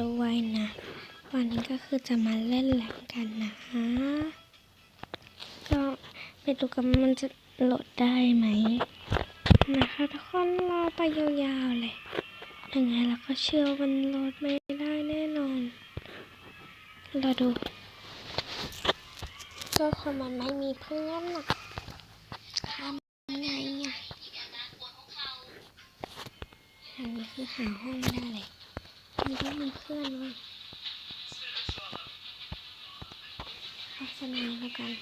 ด้วยนะ วันนี้ก็คือจะมาเล่นแหลงกันนะก็ไปดูกันมันจะโหลดได้ไหมนะคะทุกคนรอไปยาวๆเลยยังไงเราก็เชื่อวันโหลดไม่ได้แน่นอนรอดูก็คนมันไม่มีเพื่อนน่ะทำไงอะอันนี้คือหาห้องไม่ได้เลย มันต้องมีเพื่อนเว้ยเอาสนนี้แล้วกัน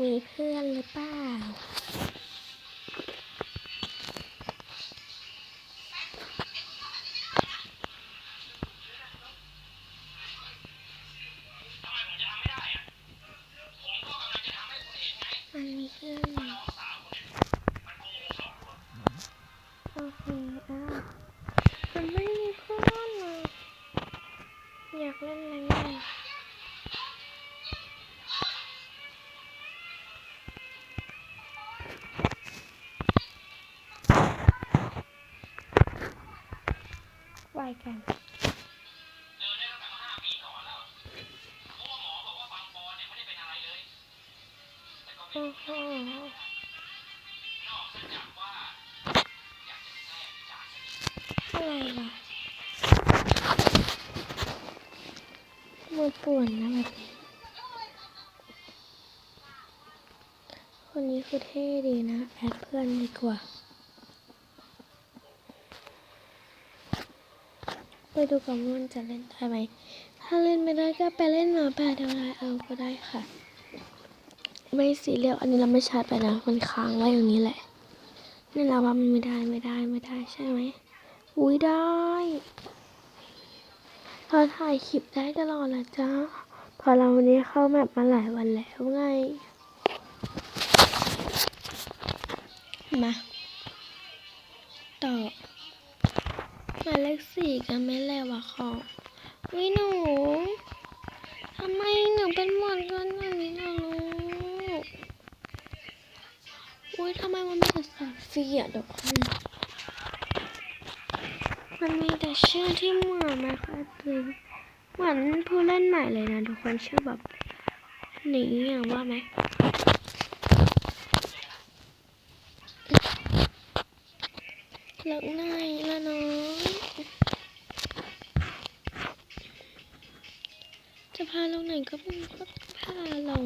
มีเพื่อนหรือเปล่า เล่นอะไรไหมไหวกันโอ้โห ป่วนนะแบบนี้คนนี้คือเท่ดีนะแอดเพื่อนดีกว่า ไปดูกันว่ามันจะเล่นได้ไหม ถ้าเล่นไม่ได้ก็ไปเล่นหมาป่าเดียวไรเอาก็ได้ค่ะ ไม่สีเรียสอันนี้เราไม่ชาร์จไปนะ มันค้างไว้อย่างนี้แหละนี่เราว่ามันไม่ได้ไม่ได้ไม่ได้ใช่ไหมอุ้ยได้ เราถ่ายคลิปได้ตลอดละจ้าพอเราวันนี้เข้าแมปมาหลายวันแล้วไง มา ต่อมาเลขสี่กันไหม่แล้ววะของวิหนูทำไมหนูเป็นหมอนกันอย่างนี้นะลูกอุ้ยทำไมมันมีแต่สายฟรีอ่เดี๋ยวคน มันมีแต่ชื่อที่เหมือนนะคะตึงเหมือนผู้เล่นใหม่เลยนะทุกคนชื่อแบบหนีอย่างว่าไหมหลังในละน้อยจะพาลงไหนก็ไม่ก็พาลง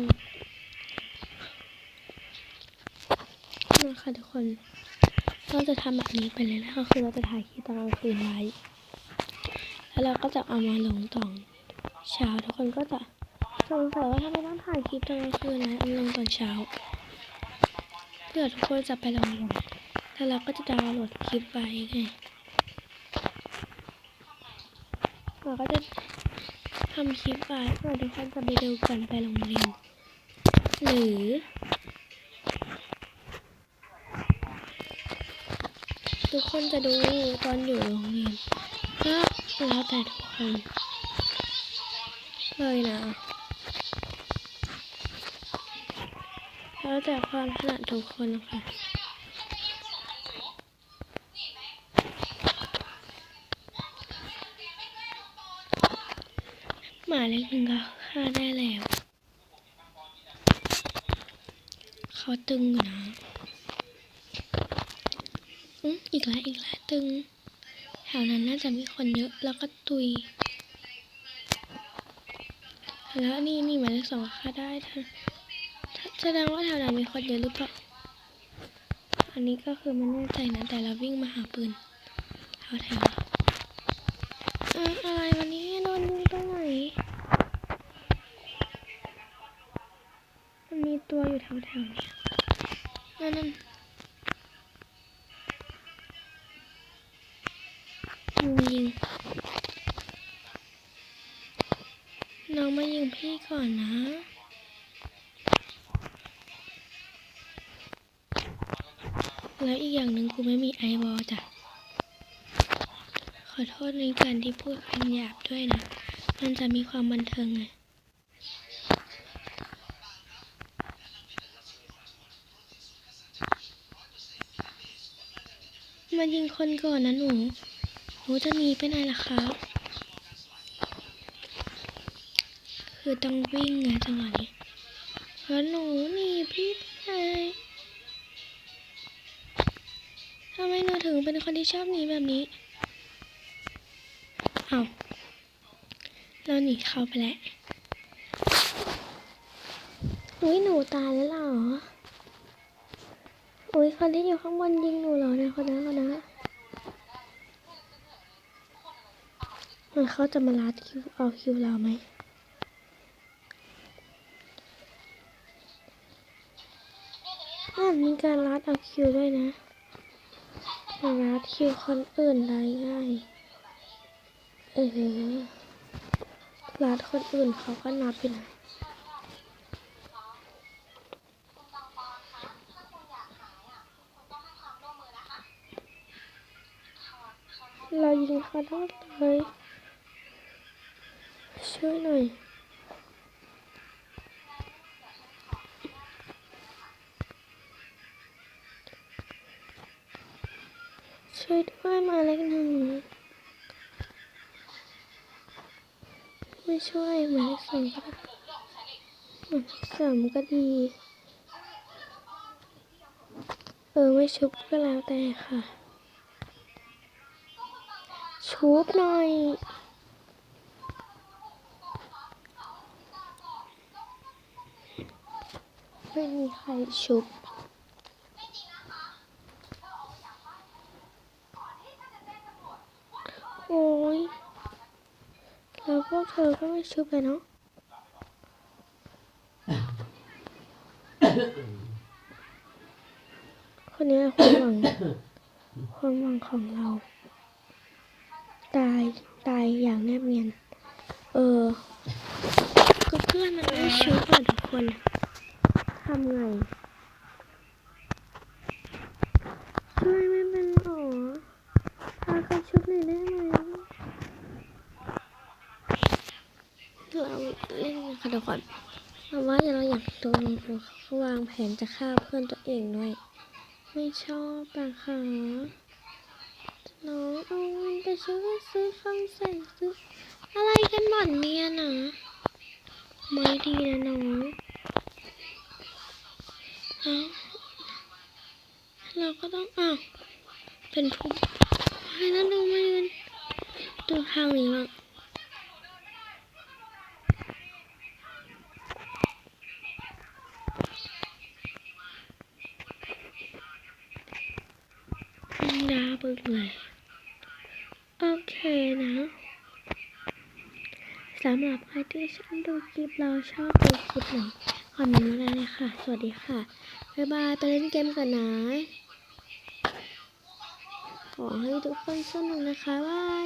มาค่ะทุกคน เราจะทำแบบนี้ไปเลยนะคะคือเราจะถ่ายคลิปตอนกลางคืนไว้ แล้วเราก็จะเอามาลงตอนเช้าทุกคนก็จะสงสัยว่าทำไมต้องถ่ายคลิปตอนกลางคืนนะเอามาลงตอนเช้าเพื่อทุกคนจะไปลงลงแล้วเราก็จะดาวน์โหลดคลิปไว้ไงเราก็จะทำคลิปไว้เพื่อทุกคนจะไปดูกันไปโรงเรียนหรือ ทุกคนจะดูตอนอยู่โรงเรียนก็แล้วแต่ทุกคนเลยนะแล้วแต่ความถนัดทุกคนค่ะหมาเล็กหนึ่งก็ฆ่าได้แล้ว เขาตึงอยู่นะ อีกแล้วอีกแล้วตึง แถวนั้นน่าจะมีคนเยอะ แล้วก็ตุย แล้วนี่นี่หมายเลขสองก็ฆ่าได้ถ้าถ้าแสดงว่าแถวนั้นมีคนเยอะหรือเปล่า อันนี้ก็คือไม่แน่ใจนะ แต่เราวิ่งมาหาปืนแถวแถวอะไรวันนี้โดนยิงตรงไหน มันมีตัวอยู่แถวแถวๆเนี่ยนั่นนั่น มายิงพี่ก่อนนะแล้วอีกอย่างหนึ่งกูไม่มีไอวอลจ้ะ ขอโทษในการที่พูดคำหยาบด้วยนะ มันจะมีความบันเทิงไง มายิงคนก่อนนะหนู หนูจะหนีไปไหนล่ะครับ คือต้องวิ่งไงจังหวะนี้แล้วหนูหนีพี่ไปทำไมหนูถึงเป็นคนที่ชอบหนีแบบนี้ เอาเราหนีเข้าไปแล้วอุ้ยหนูตายแล้วเหรอ อุ้ยคนที่อยู่ข้างบนยิงหนูเหรอเนี่ยคนนั้นคนนั้นมันเขาจะมาลัดคิวเอาคิวเราไหม อ่ามีการลัดเอาคิวด้วยนะมาลัดคิวคนอื่นได้ง่าย เออลัดคนอื่นเขาก็นับอยู่นะเรายิงเขาทั้เลยช่วยหน่อย ช่วยด้วยมาเล็กหนึ่งไม่ช่วยหมายเลขสองก็หมายเลขสามก็ดี เออไม่ชุบก็แล้วแต่ค่ะ ชุบหน่อยไม่มีใครชุบ โอ้ ยแล้วพวกเธอก็ไม่ชุบเลยเนาะคนนี้ความหวังความหวังของเรา ตายตายอย่างแนบเนียน เออก็เพื่อนมันไม่ชุบอะทุกคนทำไงช่วยไม่เป็นหรอพาเขาชุบหน่อยได้ไหม เราเล่นนะคะทุกคนแต่ว่าเราอยากโดนเขาวางแผนจะฆ่าเพื่อนตัวเองด้วย ไม่ชอบปะคะน้องเอาเงินไปซื้อซื้อฟังใส่ซื้ออะไรกันบ่อนเนี่ยนะไม่ดีนะน้องเอาเราก็ต้องอ้าวเป็นผู้ให้แล้วดูมายืนดูทางนี้บ้าง ดาบึก เลย โอเคนะสำหรับใครที่ชอบดูคลิปเราชอบดูคลิปไหนคอมเมนต์มาได้เลยค่ะ สวัสดีค่ะ บ๊ายบาย ไปเล่นเกมกันนะขอให้ทุกคนสนุกนะคะบาย